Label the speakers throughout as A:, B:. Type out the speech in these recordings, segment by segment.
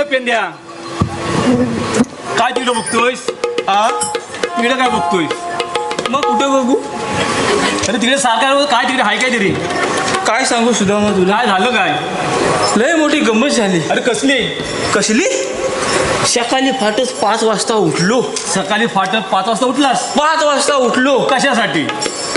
A: ए पेंद्या काय तिकडं बघतोयस हा तिकडे काय बघतोयस
B: मग कुठं बघू
A: अरे तिकडे सारखा काय तिकडे हाय काय तरी
B: काय सांगू सुदामा तुला
A: काय झालं काय
B: लय मोठी गंमत झाली
A: अरे कसली
B: कसली सकाळी फाटच पाच वाजता उठलो
A: सकाळी फाटत पाच वाजता उठलास
B: पाच वाजता उठलो
A: कशासाठी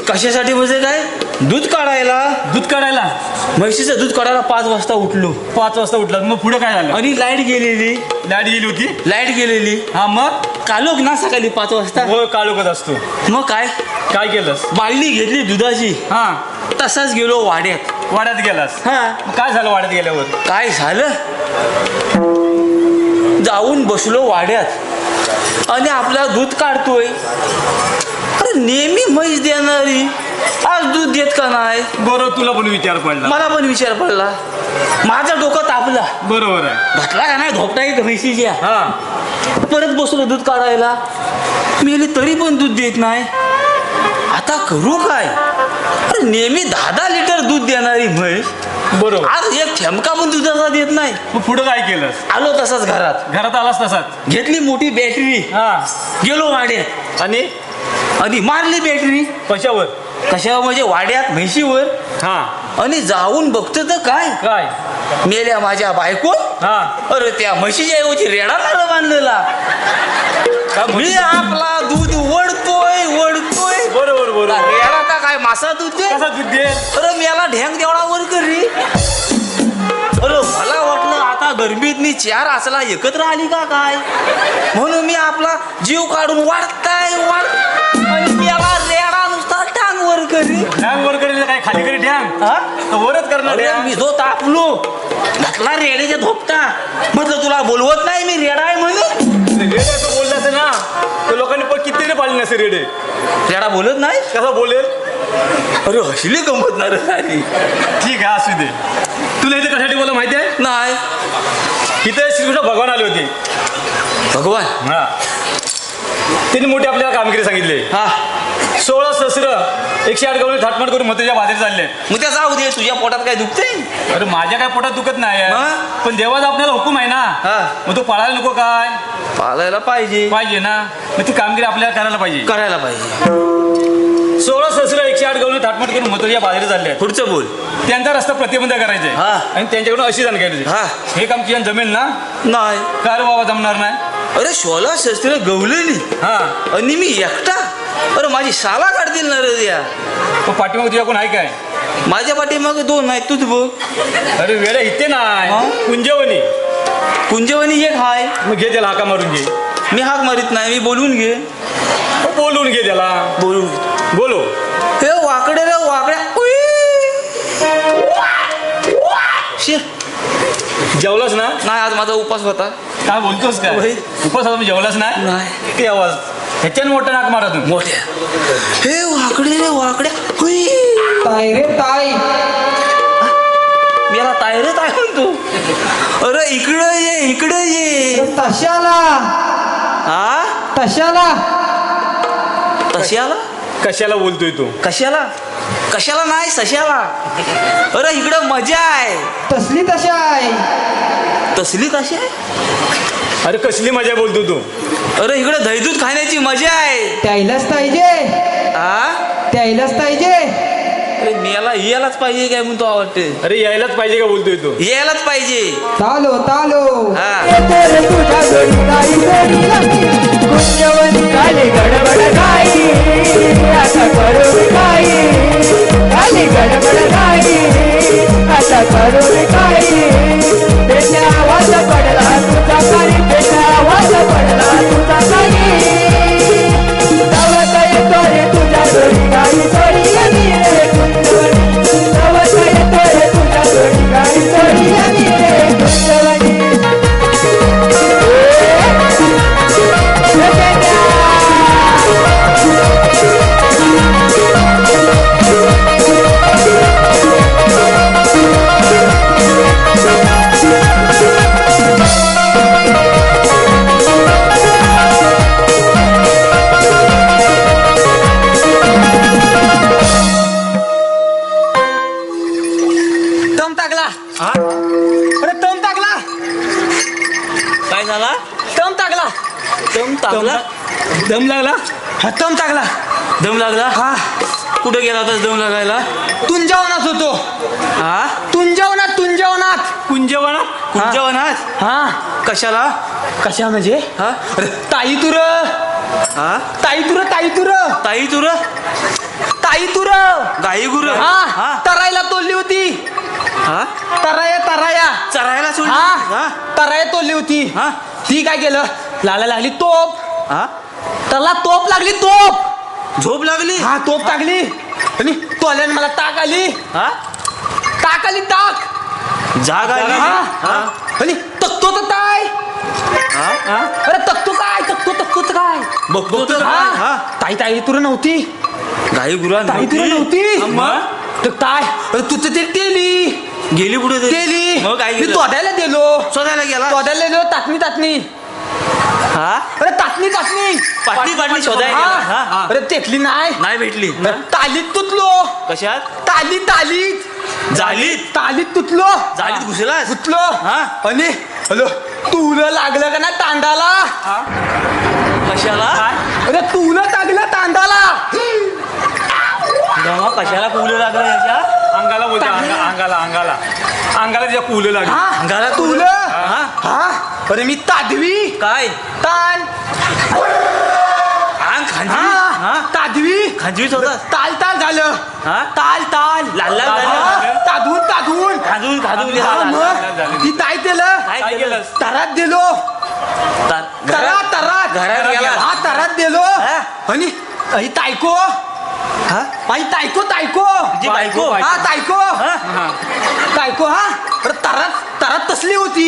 B: कशासाठी म्हणजे काय? दूध काढायला.
A: दूध काढायला.
B: म्हैशीचं दूध काढायला पाच वाजता उठलो.
A: पाच वाजता उठलास मग पुढे काय झालं?
B: आणि लाइट गेलेली.
A: लाइट गेली होती?
B: लाइट गेलेली.
A: हा मग?
B: कालोक ना सकाळी पाच वाजता?
A: हो काळोखत असतो.
B: मग काय?
A: काय केलंस?
B: बाळली घेतली दुधाची.
A: हा.
B: तसाच गेलो वाड्यात.
A: वाड्यात गेलास?
B: हा.
A: मग काय झालं वाड्यात गेल्यावर?
B: काय झालं? जाऊन बसलो वाड्यात. आणि आपला दूध काढतोय. नेहमी म्हैस देणारी. आज दूध देत का नाही?
A: बरोबर तुला पण विचार पडला.
B: मला पण विचार पडला. माझा डोकं तापला.
A: बरोबर आहे.
B: घातला का नाही? धोपटा एक म्हैशीच्या.
A: हा.
B: परत बसलो दूध काढायला. मेली तरी पण दूध देत नाही. आता करू काय? अरे नेहमी दहा दहा लिटर दूध देणारी म्हैस
A: बरोबर.
B: आज एक ठेमका पण दुधाचा देत नाही.
A: मग पुढे काय केलंस?
B: आलो तसाच घरात.
A: घरात आलास तसाच?
B: घेतली मोठी बॅटरी.
A: हा.
B: गेलो वाड्यात
A: आणि?
B: आणि मारली बॅटरी.
A: कशावर?
B: कशावर? म्हणजे वाड्यात म्हैशीवर.
A: हा.
B: आणि जाऊन बघतो तर काय?
A: काय?
B: मेल्या माझ्या बायको.
A: हा.
B: अरे त्या म्हशीच्या ऐवजी रेडा नारळ बांधलेला. मी आपला दूध वडतोय वडतोय
A: बरोबर बरोबर.
B: रेडा का काय मासा दूध दे?
A: कसा दूध दे?
B: अरे मेला ढेंग देवळा वर करी. अरे मला मी चार असला एकत्र आली का काय? म्हणून मी आपला जीव काढून वाढताय वाढ आणि रेडा नुसता करी
A: वर करेल काय? खाली करी डॅम
B: हा?
A: वरच करणार
B: अरे. मी जो तापलो घातला रेड्याच्या धोपटा. म्हटलं तुला बोलवत नाही मी रेडा आहे म्हणून?
A: रेडे असं बोललं ना तर लोकांनी पण किती पाळले नसे रेडे.
B: रेडा बोलत नाही
A: कसा बोलेल?
B: अरे हसली गंमत ना रे सारी.
A: ठीक आहे असू दे. तुला इथे कशासाठी बोला माहिती आहे?
B: नाही.
A: इथे श्रीकृष्ण भगवान आले होते.
B: भगवान?
A: हा. त्यांनी मोठी आपल्याला कामगिरी सांगितली.
B: हा.
A: सोळा सहस्र एकशे आठ गवळी थाटमाट करून मतेच्या बाहेर चालले.
B: मग त्या जाऊ दे तुझ्या पोटात काय दुखते
A: अरे माझ्या काय पोटात दुखत नाही.
B: मग?
A: पण देवाचा आपल्याला हुकूम आहे ना.
B: हा.
A: मग तो पाळायला नको काय?
B: पालायला पाहिजे.
A: पाहिजे ना. मग ती कामगिरी आपल्याला करायला पाहिजे.
B: करायला पाहिजे.
A: सोळा सहस्र आठ गवळी थाटमाट करून मतेच्या बाहेर चालले
B: पुढचं बोल.
A: त्यांचा रस्ता प्रतिबंध करायचे
B: हा.
A: आणि त्यांच्याकडून अशी जाण घ्यायची
B: हा.
A: हे काम तुझ्या जमेल ना?
B: नाही.
A: काय रे बाबा जमणार नाही.
B: अरे शोला शस्त्र गवलेली
A: हा.
B: आणि मी एकटा? अरे माझी शाला काढतील ना रे या
A: मग पाठीमाग तुझ्या कोण आहे काय?
B: माझ्या पाठीमागे दोन आहेत तूच बघ.
A: अरे वेळा इथे? नाही. कुंजवनी
B: कुंजवनी एक हाय.
A: मग घे त्याला हाका मारून घे.
B: मी हाक मारित नाही मी बोलवून घे.
A: मग बोलवून घे त्याला.
B: बोलून
A: बोलो.
B: हे वाकडे रे वाकड्या
A: जेवलास ना?
B: नाही आज माझा उपास होता.
A: काय बोलतोस
B: होय.
A: उपास आता जेवलास नाही
B: नाही.
A: ते आवाज? ह्याच्यानं मोठं नाक मारा तू
B: मोठ्या. हे वाकडे रे वाकड्या.
C: ताई रे ताई.
B: मी याला ताय रे ताय म्हणतो अरे इकडं ये इकडं ये.
C: तशाला.
B: हा
C: तशाला.
B: तशाला?
A: कशाला बोलतोय तू?
B: कशाला? कशाला नाही सशाला. अरे इकडं मजा आहे.
C: तसली तशा आहे?
B: तसली कशी आहे?
A: अरे कसली मजा बोलतो तू?
B: अरे इकडं दहीदूध खाण्याची मजा आहे.
C: त्यालाच पाहिजे.
B: हा
C: त्यालाच पाहिजे.
B: अरे मी याला यायलाच पाहिजे काय म्हणतो आवडते
A: अरे यायलाच पाहिजे का बोलतोय तू?
B: यायलाच पाहिजे. हा.
C: त्याच्या आवाज पडला तुझा काही त्याच्या आवाज पडला तुझा काही
D: दम टाकला. अरे दम टाकला.
B: टाकला?
A: दम लागला.
C: हत्तम टाकला.
B: दम लागला?
C: हा.
B: कुठे गेला होता दम लागायला?
C: तुंजवनात होतो.
B: हा?
C: तुंजवनात तुंजवनात.
A: कुंजवना
B: कुंजवनात?
C: हा.
B: कशाला?
C: कशा म्हणजे?
B: हा?
C: अरे, ताई तुर
B: हा?
C: ताई तुर ताई तुर
B: ताई तुर
C: ताई तुर
B: गाई गुर
C: हा.
B: हा?
C: तराया तोडली होती.
B: हा.
C: ती काय केलं? लाला लागली तोप.
B: हा?
C: त्याला तोप लागली तोप.
B: झोप लागली?
C: हा तोप टाकली आणि? तोल्याने मला ताक आली.
B: हा?
C: ताक आली ताक.
B: जाग आली?
C: हा? आणि तक्तो तर काय
B: हा?
C: अरे तक्तो काय तक्तो तक्तो तर काय?
B: बघतो तर
C: हा?
B: हा?
C: ताई ताई तुर नव्हती.
B: गाई गुरा
C: ताई तुर नव्हती?
B: मग
C: तर काय अरे तू तर ते तेली
B: गेली पुढे तरी.
C: तेली
B: मग काय
C: मी
B: केलं?
C: तोडायला दिलो
B: शोधायला गेला?
C: तोडायला दिलो तातणी तातणी
B: हा?
C: अरे तातणी तातणी
B: पाटली पाटली शोधायला गेला.
C: हा.
B: हा
C: अरे तेथली नाही.
B: नाही भेटली.
C: तालीत तुटलो.
B: कशात?
C: ताली तालीत.
B: झालीत?
C: तालीत तुटलो.
B: झालीत घुसलास?
C: तुटलो
B: हा.
C: आणि हॅलो तुला लागलं का ना तांडाला?
B: कशाला?
C: अरे तुला लागलं तांडाला.
B: कशाला पुलं लागलं याच्या?
A: अंगाला बोलते अंगा- अंगाला अंगाला. अंगाला तिच्या कुलं लागली.
C: हा
B: अंगाला
C: तुला
B: हा?
C: अरे मी तादवी.
B: काय?
C: तान
B: अंग
C: हा तादवी.
B: खांजवीच होता
C: ताल ताल झालं.
B: हा?
C: ताल ताल.
B: लाल लाल
C: हा,
B: झालं?
C: तादून तादून.
B: खाजून खाजून
C: हा, मग ती काय केलं
B: काय
A: केलंस
C: तरात दिलो.
B: ता-
C: तरात तरात.
B: घरात गेला.
C: हा तरात दिलो.
B: हा.
C: आणि तायको.
B: हा?
C: आई तायको तायको.
B: जी बायको.
C: हा? तायको
B: हा?
C: अरे तरात तरात तसली होती.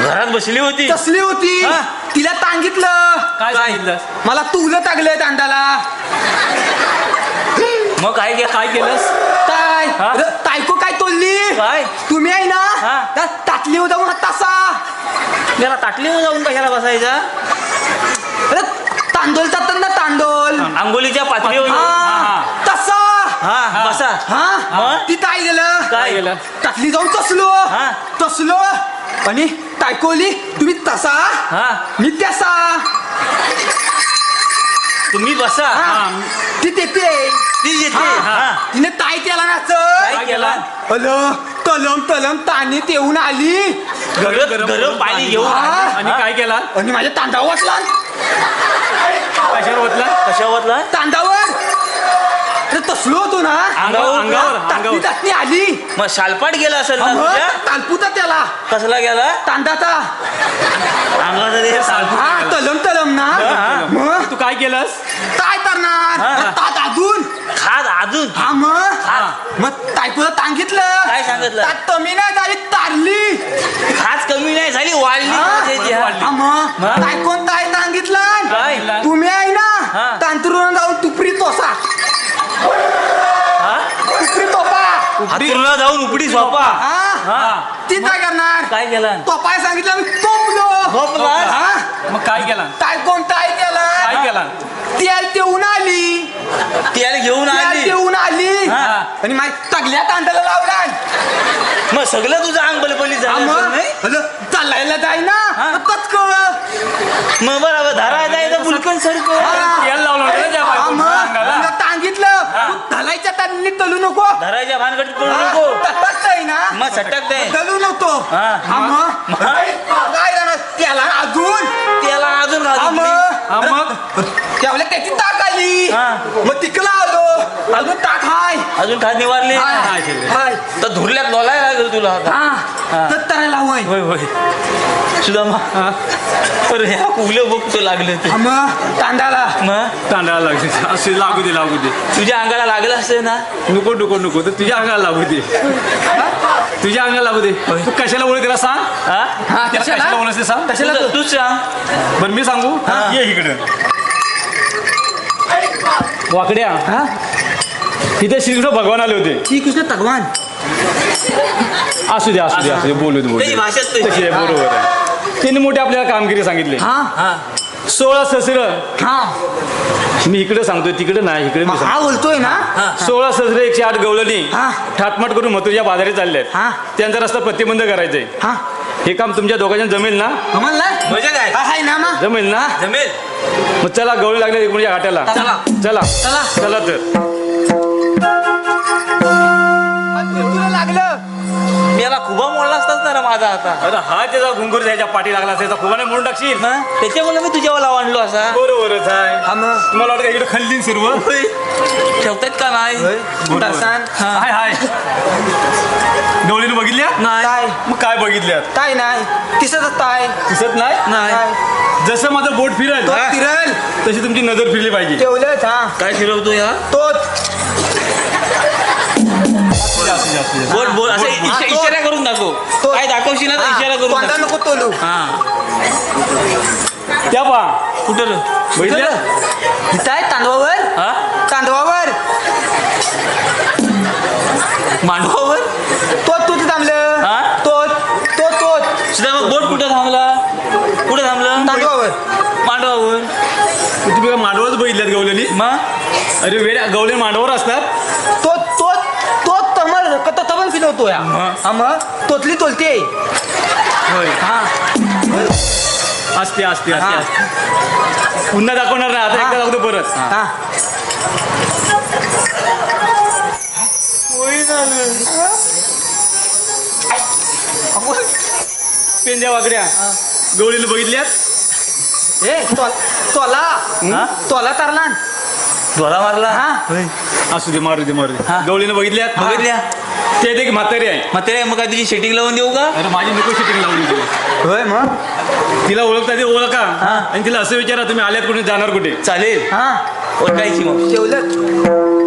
B: घरात बसली होती?
C: तसली होती.
B: हा.
C: तिला सांगितलं
A: काय? सांगितलं?
C: मला तुला टाकलंय दांडाला.
B: मग काय के- काय केलंस?
C: काय?
B: हा?
C: तायको काय तोडली?
B: काय?
C: तुम्ही आहे ना?
B: हा.
C: त्या ताटली जाऊन तसा.
B: त्याला ताटली जाऊन कशाला बसायचा?
C: अरे तांदूळ टाकतात ना तांदूळ.
B: आंघोलीच्या पातळीवर.
C: हा.
A: हा?
B: हा मग?
C: ती काय गेलं.
B: काय
A: गेलं?
C: टाकली जाऊन तसलो.
B: हा.
C: तसलो. आणि तायकोली तुम्ही तसा?
B: हा?
C: मी त्यासा.
B: तुम्ही बसा.
C: हा. ती तेथे
B: ती येते
C: हा. तिने ताय केला ना
B: काय केला?
C: अलो तलम तलम तानीत येऊन आली.
B: गरम गरम पाणी घेऊन
C: हा.
A: आणि काय केला?
C: आणि माझ्या तांदावर वाचला
A: कशावर ओतला?
B: कशावरला
C: तांदावर अरे तसलो होतो ना.
B: अंगावर-
C: आली.
B: मग शालपाट गेला असेल ना
C: मग
B: तुझ्या?
C: तालपुता त्याला.
B: कसला गेला?
C: तांदाचा
B: अंगाचा ते सालपाट
C: हा तलम तलम ना.
B: हा.
C: मग?
A: तू काय केलंस?
C: काय करणार?
B: हा.
C: मग तात अजून.
B: खात अजून.
C: हा मग?
B: हा.
C: मग तायपुला सांगितलं.
B: काय सांगितलं?
C: तात कमी नाही झाली तारली.
B: खास कमी नाही झाली वाढली
C: हा.
B: त्याची, हा.
C: हा मग?
B: मग?
C: काय कोण काय सांगितलं?
B: काय?
C: तुम्ही आहे
B: हा.
C: ना तांतरून जाऊन तुपरी तोसा
B: हा?
C: तुपरी तोपा
B: हातरुणाला जाऊन उपडी झोपा.
C: हा? ती काय करणार?
B: काय केला?
C: तोपाय सांगितलं मी? हा?
A: मग काय केला?
C: काय कोण? काय
A: काय
C: केलं?
A: केला
C: तेल तेवून आली.
B: त्याला घेऊन
C: तेल
B: आली
C: आली.
B: हा.
C: आणि माझ्या तगल्या तांदळा लावला.
B: मग सगळं तुझं अंग बलबली झालं असेल, नाही?
C: चालायला जाय ना
B: हा.
C: पचकळ
B: मग बरोबर धरा जायचं बुलकन सारखं.
C: हा.
A: तेल लावलं होतं ना त्या बायकोच्या
C: मग
A: अंगाला.
C: तुला सांगितलं तू धलायच्या तांदळी तलू नको.
B: धरायच्या भानगडीत पडू नको?
C: आहे ना.
B: मग सटक दे.
C: तलू नको.
B: हा.
C: हा मग. काय त्याला अजून.
B: त्याला अजून
C: हा मग.
A: हा मग?
C: त्यावेळेला त्याची ताक आली
B: हा.
C: मग तिकला आलो. अजून ताक हाय.
B: अजून निवारली?
C: हाय.
A: काय?
C: हाय
B: तर धुरल्यात लोलाय लागेल तुला आता.
C: हा.
B: हा.
C: होय
B: होय होय. सुदामा. अरे ह्या कुलं बघतो लागलं ते.
C: हा मग तांदाला
B: मग
A: तांदळा लागते असे लागू दे लागू दे.
B: तुझ्या अंगाला लागलं असतं ना?
A: नको नको नको. तर तुझ्या अंगाला लागू दे. तुझ्या अंगाला लागू दे. तू कशाला ओळख त्याला सांग?
B: हा?
C: हा
A: त्याला कशाला ते सांग?
C: कशाला
B: तुझं- तूच सांग.
A: बरं मी सांगू? ये इकडं. वाकड्या.
C: हा?
A: तिथे श्रीकृष्ण भगवान आले होते.
C: श्रीकृष्ण भगवान.
A: असू दे असू दे असू दे बोलू दे बोलू दे.
B: तशी.
A: आहे बरोबर आहे. त्यांनी मोठी आपल्याला कामगिरी सांगितली.
C: हा?
B: हा.
A: सोळा ससर
C: हा.
A: मी इकडे सांगतोय तिकडे नाही इकडे मी
C: मग हा बोलतोय ना.
A: सोळा ससरे एकशे आठ गवळणी
C: हा.
A: ठाटमाट करून मथुरच्या बाजारी चालले
C: हा.
A: त्यांचा रस्ता प्रतिबंध करायचा आहे
C: हा.
A: हे काम तुमच्या दोघांच्या जमेल ना?
B: कमल ना
D: म्हणजे काय?
B: ना
A: जमेल ना?
D: जमेल.
A: मग चला गवळी लागले एकमेकांच्या घाट्याला
B: चला.
A: चला.
B: चला.
A: चला तर.
B: मी याला खुबा मोडला असताच ना रे माझा आता.
A: अरे हा त्याचा घुंगूर त्याच्या पाठी लागला त्याचा फुगाने म्हणून टाकशील.
B: हा? त्याच्यामुळे मी तुझ्यावर आणलो असा.
A: बरोबरच आहे.
C: हा मग?
A: तुम्हाला वाटतं का इकडे खल्लीन सर्व
B: होय. ठेवतायत का नाही?
C: दर्शन
B: हा.
A: हाय हाय. गवळीने बघितल्या
B: नाही.
C: काय?
A: मग काय बघितल्यात?
C: काय नाही. दिसतच काय
A: दिसत नाही?
B: नाही.
A: जसं माझं बोट फिरेल
C: तो तिरल
A: तशी तुमची नजर फिरली पाहिजे.
C: ठेवलंच हा.
B: काय फिरवतो या
C: तोच.
B: बोल बोल. असं
C: हा, तो-
B: इशारा करून दाखव.
C: तो-
B: काय दाखवशील ना तर इशारा करून दाखव.
C: नको तोलू.
B: हा.
A: त्या पा
B: कुठं? रे?
A: बघितल्या
C: इथं आहे तांदवावर
B: हा?
C: तांदवावर
B: मांडवावर?
C: तो तूच थांबलं
B: हा?
C: तो तो तोच
B: सुद्धा मग बोट कुठं थांबला? कुठं थांबलं?
C: तांदवावर
B: मांडवावर.
A: तुम्ही काय मांडवरच बघितल्यात गवलेनी
B: मग?
A: अरे वेड्या गवले मांडवर असतात.
C: तो तो तो फिरवतो या
B: हा.
C: मग? तोतली तोलते
A: होय.
C: हा.
A: असते असते
C: हा.
A: पुन्हा दाखवणार नाही आता. एकदा दाखवतो परत.
C: हा.
A: पेंद्या वाकड्या. गवळीला बघितल्यात?
C: ए तो- तोला.
B: हा?
C: तोला तरला
B: डोळा मारला?
C: हा.
A: असू दे मारू दे मारू दे.
B: हा.
A: गवळीनं बघितल्यात?
B: बघितल्या?
A: ते एक म्हातारी आहे.
B: मग ते मग काय तुझी शेटिंग लावून देऊ का?
A: अरे माझी नको शिटिंग लावली तिला.
C: होय मग?
A: तिला ओळखता ते ओळखा.
B: हा.
A: आणि तिला असं विचारा तुम्ही आल्यात कुठे जाणार कुठे?
B: चालेल.
C: हा.
B: ओळखायची मग.
C: ठेवलं.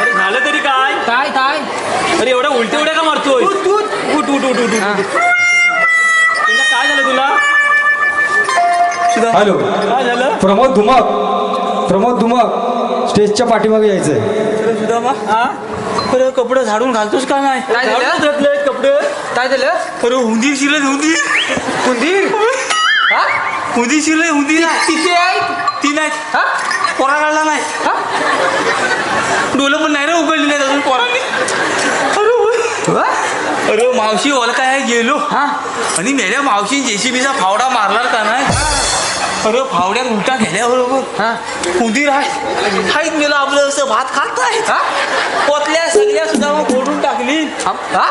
A: अरे झालं तरी काय?
C: काय काय?
A: अरे एवढ्या उलट्या उड्या का मारतोय?
C: तू तू
A: उठ. उठ उठ उठ उठ
C: हा.
A: पेंद्या काय झालं तुला?
E: हॅलो.
A: काय झालं?
E: प्रमोद धुमक. प्रमोद धुमक. स्टेजच्या पाठीमागे यायचंय.
A: हा?
B: अरे कपडे झाडून घालतोस का नाही?
C: काय झालं?
A: झाडून धुतलेत कपडे.
C: काय झालं?
B: अरे हुंदीर शिरले हुंदीर
C: कुंदीर हा?
B: हुंदीर शिरले
C: किती आहे
B: ती नाही.
C: हा? हा
B: डोलं पण नाही रे उघडली नाही अजून पोरांनी? अरे मावशी ओला काय गेलो.
C: हा.
B: आणि मेल्या मावशी जेसीबीचा फावडा मारणार का नाही अरे फावड्यात उलटा गेल्याबरोबर
C: हा
B: उंदीर आहे हाईत मेलं आपलं असं भात खात आहे
C: हा?
B: पोतल्या सगळ्या सुद्धा मग फोडून टाकली.
C: हा?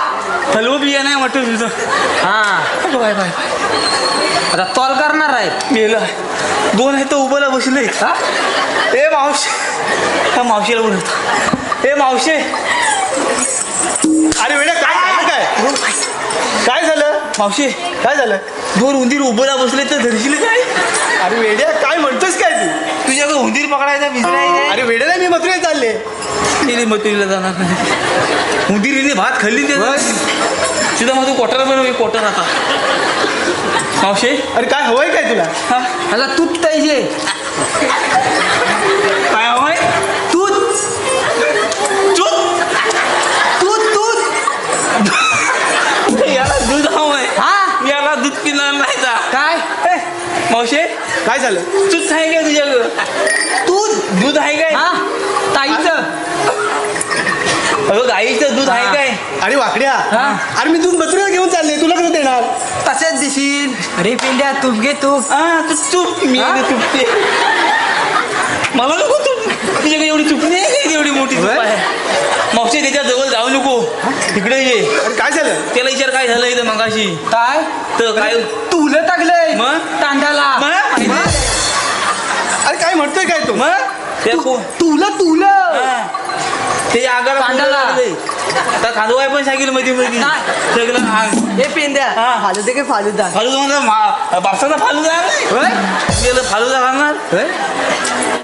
B: हलवं बिया नाही म्हटलं तुझं.
C: हा.
B: बाय बाय
C: आता तॉल करणार आहे
B: मेलं दोन आहेत तर उभंला बसले
C: हा?
B: ए मावशी. त्या मावशीला बोलत ए मावशी.
A: अरे वेड्या काय झालं काय? काय झालं?
B: मावशी
A: काय झालं?
B: दोन उंदीर उभंला बसले तर धरशील काय?
A: अरे वेड्या काय म्हणतोस काय तू?
B: तुझ्याकडे उंदीर पकडायचा विसरायचा
A: अरे वेड्याला मी मथुरेत चालले.
B: मग तुला जाणार नाही. उंदीरीने भात खाल्ली ते सुद्धा मग तू कोटर बनव कोटर आता. मावशी?
A: अरे काय हवंय काय तुला?
B: हा?
C: आता तूच
D: झालं?
B: दूध आहे काय तुझ्याकडं? तू दूध आहे काय?
C: हा ताईचं.
B: अगं गाईचं दूध आहे काय?
D: अरे वाकड्या. अरे मी दूध बसरीला घेऊन चालले तुला कसं देणार?
B: तसेच दिसील
C: अरे पिंड्या तूप घे तूप.
B: हा तू चूप मी? चुपते मला नको तू तुझ्याकडे एवढी चुपणी आहे का? एवढी मोठी त्याच्याजवळ जाऊ नको इकडे ये
D: अरे काय झालं
B: त्याला विचार काय झालं इथं मगाशी
C: काय
B: तर काय
C: तुलं टाकलंय
B: मग?
C: तांडाला
B: मग? माहिती?
D: अरे काय म्हणतोय काय तू
B: मग को-
C: तुलं तुलं
B: हा. त्याच्या आगाला
C: कांद्याला.
B: आता खांदवाय पण सांगितलं मध्ये मध्ये
C: नाही.
B: सगळं हा.
C: पेंद्या
B: हा.
C: फालुदे काय फालुदा
B: फालुदा म्हणजे बापसाचा फालुदा? गेलं फालुदा खाणार